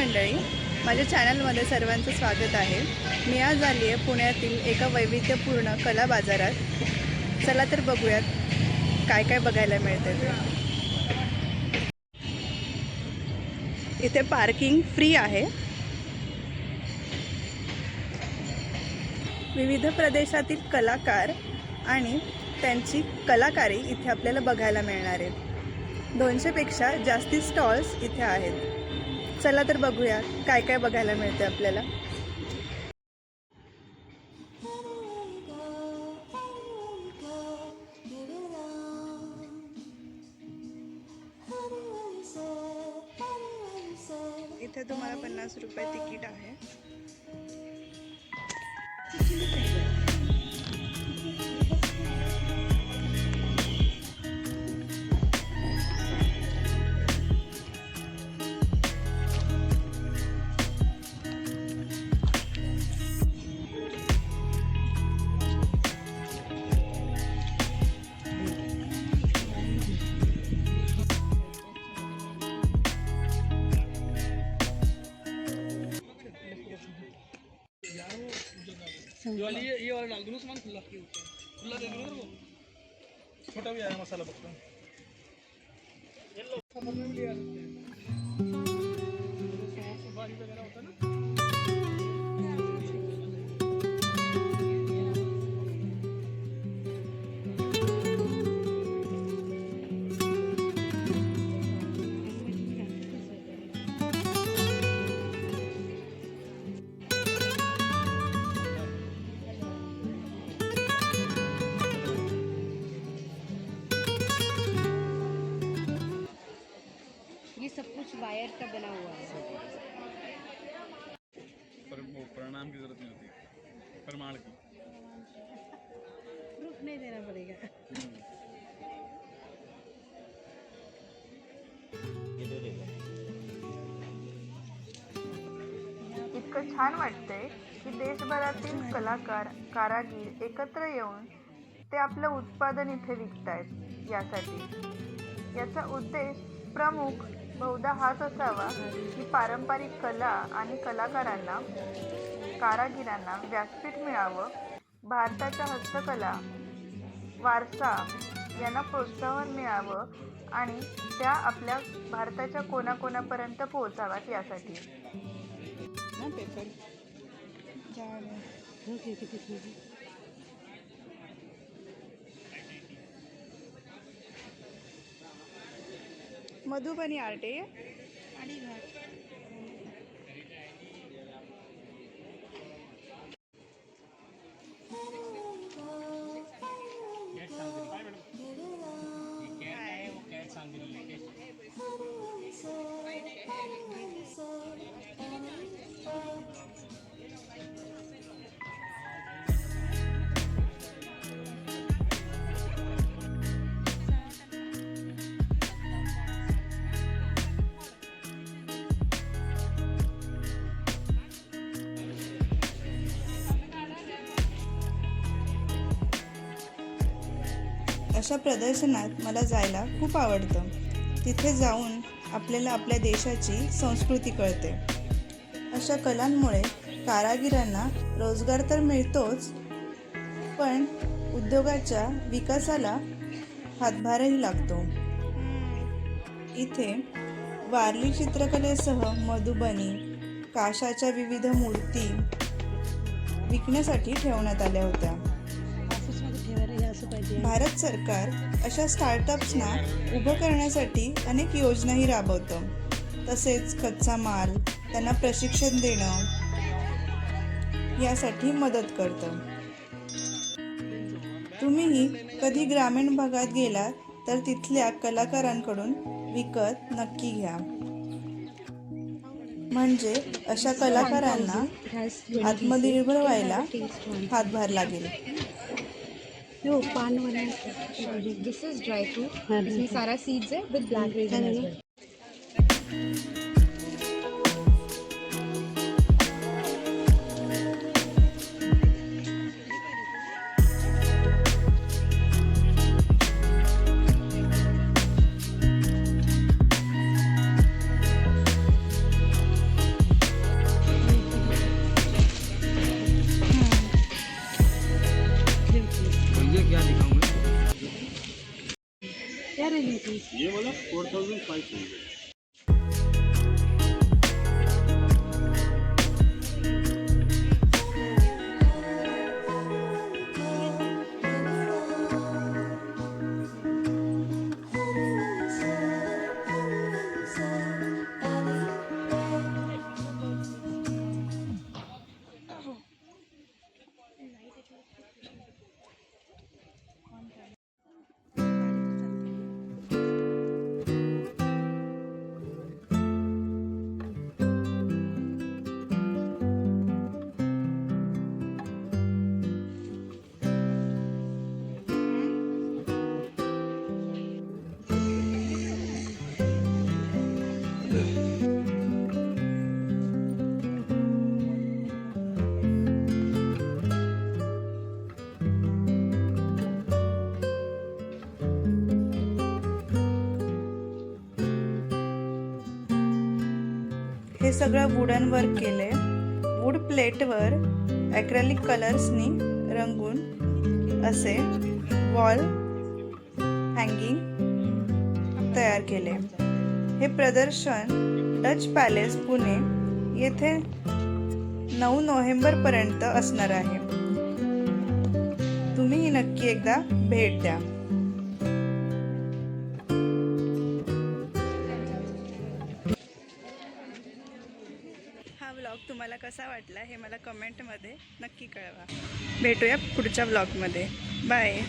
मंडळी माझ्या चॅनलमध्ये सर्वांचं स्वागत आहे. मी आज आली आहे पुण्यातील एका वैविध्यपूर्ण कला बाजारात. चला तर बघूयात काय काय बघायला मिळते ते इथे पार्किंग फ्री आहे. विविध प्रदेशातील कलाकार आणि त्यांची कलाकारी इथे आपल्याला बघायला मिळणार आहेत. दोनशेपेक्षा जास्ती स्टॉल्स इथे आहेत. चला तर बघूया काय काय बघायला मिळते आपल्याला. इथे तुम्हाला पन्नास रुपये तिकीट आहे. ये वाली ये ये वाला डाल दूँ सामान खुला खुला दे दूँ वो छोटा भी आया मसाला पकड़ा कुछ वायर का बना हुआ है। पर वो प्रणाम की जरूरत नहीं होती। प्रमाण की। प्रूफ नहीं देना पड़ेगा। इतकं छान वाटतंय की देशभरातील कलाकार कारागीर एकत्र येऊन ते आपलं उत्पादन इथे विकतायत यासाठी. याचा उद्देश प्रमुख बहुधा हाच असावा की पारंपरिक कला आणि कलाकारांना कारागिरांना व्यासपीठ मिळावं. भारताच्या हस्तकला वारसा यांना प्रोत्साहन मिळावं आणि त्या आपल्या भारताच्या कोणाकोणापर्यंत पोहोचाव्यात यासाठी. पेपर. मधुबनी आर्टे अशा प्रदर्शनात मला जायला खूप आवडतं. तिथे जाऊन आपल्याला आपल्या देशाची संस्कृती कळते. अशा कलांमुळे कारागिरांना रोजगार तर मिळतोच पण उद्योगाच्या विकासाला हातभारही लागतो. इथे वारली चित्रकलेसह मधुबनी काशाच्या विविध मूर्ती विकण्यासाठी ठेवण्यात आल्या होत्या. भारत सरकार अशा स्टार्टअप्सना उभं करण्यासाठी अनेक योजनाही राबवतं. तसेच कच्चा माल त्यांना प्रशिक्षण देणं यासाठी मदत करतं. तुम्हीही कधी ग्रामीण भागात गेलात तर तिथल्या कलाकारांकडून विकत नक्की घ्या. म्हणजे अशा कलाकारांना आत्मनिर्भर व्हायला हातभार लागेल. No, pan वाला दिस इज ड्राई फ्रूट इसमें सारा सीड्स है विद ब्लैक रेजन क्या रेंज होती ये फोर थाउजंड फाइव हंड्रेड हे सगळं वुडन वर्क केले वूड प्लेटवर ॲक्रेलिक कलर्सनी रंगून असे वॉल हँगिंग तयार केले. हे प्रदर्शन डच पॅलेस पुणे येथे नऊ नोव्हेंबरपर्यंत असणार आहे. तुम्ही नक्की एकदा भेट द्या. हा व्लॉग तुम्हाला कसा वाटला हे मला कमेंटमध्ये नक्की कळवा. भेटूया पुढच्या व्लॉगमध्ये. बाय.